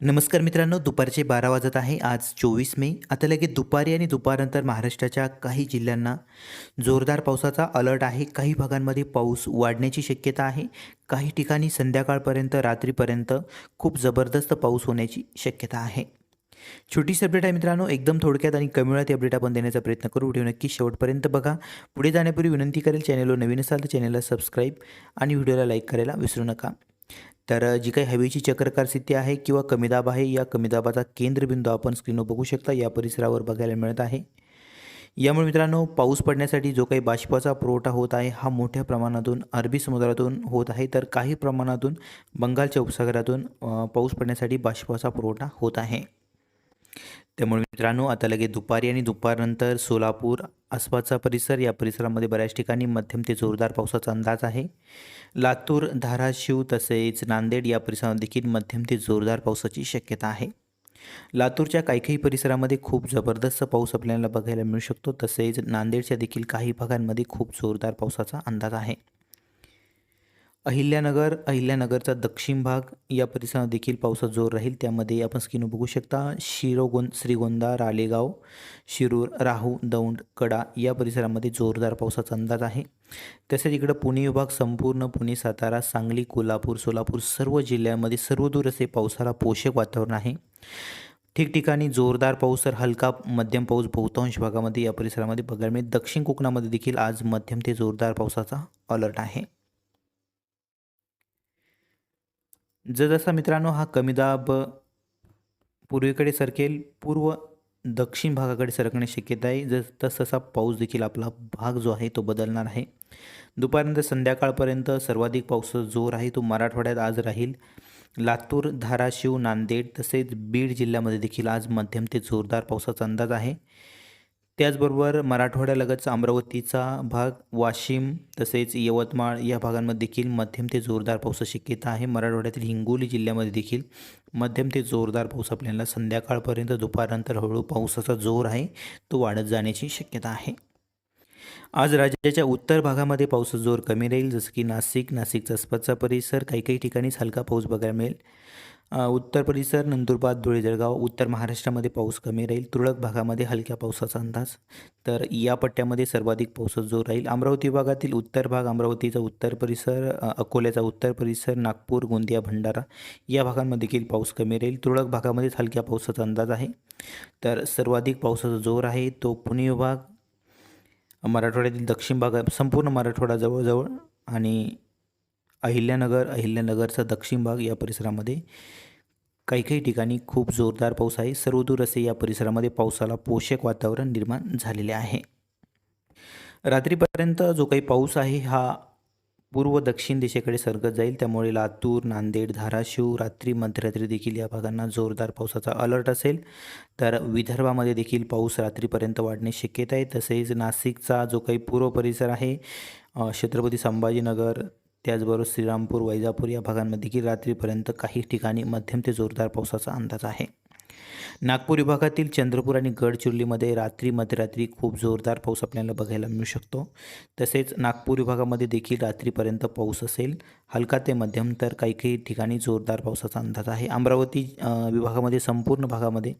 नमस्कार मित्रांनो दुपारचे बारा वाजत आहे. आज चोवीस मे. आता लगेच दुपारी आणि दुपारनंतर महाराष्ट्राच्या काही जिल्ह्यांना जोरदार पावसाचा अलर्ट आहे. काही भागांमध्ये पाऊस वाढण्याची शक्यता आहे. काही ठिकाणी संध्याकाळपर्यंत रात्रीपर्यंत खूप जबरदस्त पाऊस होण्याची शक्यता आहे. छोटीशी अपडेट आहे मित्रांनो एकदम थोडक्यात आणि कमी वेळात अपडेट आपण देण्याचा प्रयत्न करू. व्हिडिओ नक्की शेवटपर्यंत बघा. पुढे जाण्यापूर्वी विनंती करेल चॅनलवर नवीन असाल तर चॅनलला सबस्क्राईब आणि व्हिडिओला लाईक करायला विसरू नका. तर जी काही हवेची चक्रकार स्थिती आहे किंवा कमी दाब आहे या कमी दाबाचा केंद्रबिंदू आपण स्क्रीनवर बघू शकता. या परिसरावर बघायला मिळत आहे. यामुळे मित्रांनो पाऊस पडण्यासाठी जो काही बाष्पाचा पुरवठा होत आहे हा मोठ्या प्रमाणातून अरबी समुद्रातून होत आहे. तर काही प्रमाणातून बंगालच्या उपसागरातून पाऊस पडण्यासाठी बाष्पाचा पुरवठा होत आहे. त्यामुळे मित्रांनो आता लगेच दुपारी आणि दुपारनंतर सोलापूर आसपासचा परिसर या परिसरामध्ये बऱ्याच ठिकाणी मध्यम ते जोरदार पावसाचा अंदाज आहे. लातूर धाराशिव तसेच नांदेड या परिसरात देखील मध्यम ते जोरदार पावसाची शक्यता आहे. लातूरच्या काही काही परिसरामध्ये खूप जबरदस्त पाऊस आपल्याला बघायला मिळू शकतो. तसेच नांदेडच्या देखील काही भागांमध्ये खूप जोरदार पावसाचा अंदाज आहे. अहिल्यानगर अहिल्यानगरचा दक्षिण भाग या परिसरात देखील पावसाचा जोर राहील. त्यामध्ये आपण स्क्रीन बघू शकता. शिरोगोंद श्रीगोंदा रालेगाव शिरूर राहू दौंड कडा या परिसरामध्ये जोरदार पावसाचा अंदाज आहे. तसेच इकडं पुणे विभाग संपूर्ण पुणे सातारा सांगली कोल्हापूर सोलापूर सर्व जिल्ह्यांमध्ये सर्वदूर असे पावसाला पोषक वातावरण आहे. ठिकठिकाणी जोरदार पाऊस तर हलका मध्यम पाऊस बहुतांश भागामध्ये या परिसरामध्ये बघायला मिळेल. दक्षिण कोकणामध्ये देखील आज मध्यम ते जोरदार पावसाचा अलर्ट आहे. जसजसा मित्रांनो हा कमी दाब पूर्वेकडे सरकेल पूर्व दक्षिण भागाकडे सरकण्याची शक्यता आहे. जस तसतसा पाऊस देखील आपला भाग जो आहे तो बदलणार आहे. दुपारनंतर संध्याकाळपर्यंत सर्वाधिक पावसाचा जोर आहे तो मराठवाड्यात आज राहील. लातूर धाराशिव नांदेड तसेच बीड जिल्ह्यामध्ये देखील आज मध्यम ते जोरदार पावसाचा अंदाज आहे. त्याचबरोबर मराठवाड्यालगतचा अमरावतीचा भाग वाशिम तसेच यवतमाळ या भागांमध्ये देखील मध्यम ते जोरदार पावसाची शक्यता आहे. मराठवाड्यातील हिंगोली जिल्ह्यामध्ये देखील मध्यम ते जोरदार पाऊस आपल्याला संध्याकाळपर्यंत दुपारनंतर हळूहळू पावसाचा जोर आहे तो वाढत जाण्याची शक्यता आहे. आज राज्याच्या उत्तर भागामध्ये पावसाचा जोर कमी राहील. जसं की नाशिक नाशिकचा आसपासचा परिसर काही काही ठिकाणीच हलका पाऊस बघायला मिळेल. उत्तर परिसर नंदुरबार धुळे जळगाव उत्तर महाराष्ट्रामध्ये पाऊस कमी राहील. तुरळक भागामध्ये हलक्या पावसाचा अंदाज. तर या पट्ट्यामध्ये सर्वाधिक पावसाचा जोर राहील. अमरावती भागातील उत्तर भाग अमरावतीचा उत्तर परिसर अकोल्याचा उत्तर परिसर नागपूर गोंदिया भंडारा या भागांमध्ये देखील पाऊस कमी राहील. तुरळक भागामध्येच हलक्या पावसाचा अंदाज आहे. तर सर्वाधिक पावसाचा जोर आहे तो पुणे विभाग मराठवाड्यातील दक्षिण भागात संपूर्ण मराठवाडा जवळजवळ आणि अहिल्यानगर अहिल्यानगरचा दक्षिण भाग या परिसरामध्ये काही काही ठिकाणी खूप जोरदार पाऊस आहे. सर्वदूर असे या परिसरामध्ये पावसाला पोषक वातावरण निर्माण झालेले आहे. रात्रीपर्यंत जो काही पाऊस आहे हा पूर्व दक्षिण दिशेकडे सरकत जाईल. त्यामुळे लातूर नांदेड धाराशिव रात्री मध्यरात्री देखील या भागांना जोरदार पावसाचा अलर्ट असेल. तर विदर्भामध्ये देखील पाऊस रात्रीपर्यंत वाढणे शक्यता आहे. तसेच नाशिकचा जो काही पूर्व परिसर आहे छत्रपती संभाजीनगर त्याचबरोबर श्रीरामपूर वैजापूर या भागांमध्ये देखील रात्रीपर्यंत काही ठिकाणी मध्यम ते जोरदार पावसाचा अंदाज आहे. नागपूर विभागातील चंद्रपूर आणि गडचिरोलीमध्ये रात्री मध्यरात्री खूप जोरदार पाऊस आपल्याला बघायला मिळू शकतो. तसेच नागपूर विभागामध्ये देखील रात्रीपर्यंत पाऊस असेल. हलका ते मध्यम तर काही काही ठिकाणी जोरदार पावसाचा अंदाज आहे. अमरावती विभागामध्ये संपूर्ण भागामध्ये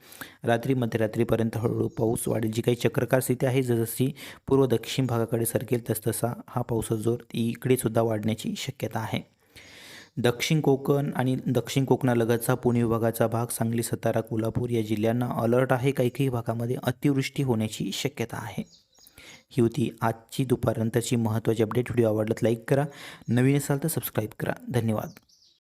रात्री मध्यरात्रीपर्यंत हळूहळू पाऊस वाढेल. जी काही चक्रकार स्थिती आहे जसजशी पूर्व दक्षिण भागाकडे सरकेल तसतसा हा पावसाचा जोर इकडेसुद्धा वाढण्याची शक्यता आहे. दक्षिण कोकण आणि दक्षिण कोकणालगतचा पुणे विभागाचा भाग सांगली सातारा कोल्हापूर या जिल्ह्यांना अलर्ट आहे. काही काही भागामध्ये अतिवृष्टी होण्याची शक्यता आहे. ही होती आजची दुपारनंतरची महत्त्वाची अपडेट. व्हिडिओ आवडलात लाईक करा. नवीन असाल तर सबस्क्राईब करा. धन्यवाद.